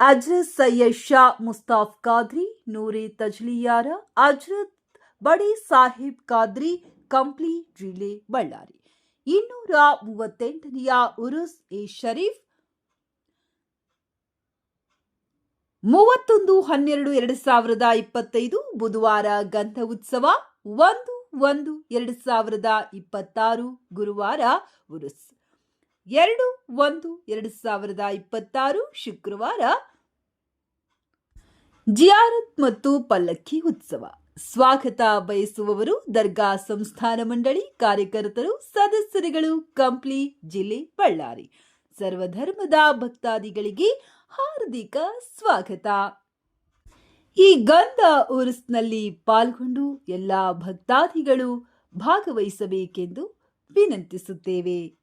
ಅಜ್ರತ್ ಸಯ್ಯದ್ ಶಾ ಮುಸ್ತಾಫ್ ಖಾದ್ರಿ, ನೂರಿ ತಜ್ಲಿಯಾರ ಅಜ್ರತ್ ಬಡಿ ಸಾಹಿಬ್ ಖಾದ್ರಿ, ಕಂಪ್ಲಿ ಜಿಲ್ಲೆ ಬಳ್ಳಾರಿ. ಇನ್ನೂರ ಮೂವತ್ತೆಂಟನೆಯ ಉರುಸ್ ಎ ಶರೀಫ್. ಮೂವತ್ತೊಂದು ಹನ್ನೆರಡು ಎರಡು ಸಾವಿರದ ಇಪ್ಪತ್ತೈದು ಬುಧವಾರ ಗಂಧ ಉತ್ಸವ. ಒಂದು ಒಂದು ಎರಡು ಸಾವಿರದ ಇಪ್ಪತ್ತಾರು ಗುರುವಾರ ಉರುಸ್. ಎರಡು, ಒಂದು, ಎರಡು ಸಾವಿರದ ಇಪ್ಪತ್ತಾರು ಶುಕ್ರವಾರ ಜಿಯಾರತ್ ಮತ್ತು ಪಲ್ಲಕ್ಕಿ ಉತ್ಸವ. ಸ್ವಾಗತ ಬಯಸುವವರು ದರ್ಗಾ ಸಂಸ್ಥಾನ ಮಂಡಳಿ ಕಾರ್ಯಕರ್ತರು, ಸದಸ್ಯರುಗಳು, ಕಂಪ್ಲಿ, ಜಿಲ್ಲೆ, ಬಳ್ಳಾರಿ. ಸರ್ವಧರ್ಮದ ಭಕ್ತಾದಿಗಳಿಗೆ ಹಾರ್ದಿಕ ಸ್ವಾಗತ. ಈ ಗಂಧ ಉರುಸ್ನಲ್ಲಿ ಪಾಲ್ಗೊಂಡು ಎಲ್ಲ ಭಕ್ತಾದಿಗಳು ಭಾಗವಹಿಸಬೇಕೆಂದು ವಿನಂತಿಸುತ್ತೇವೆ.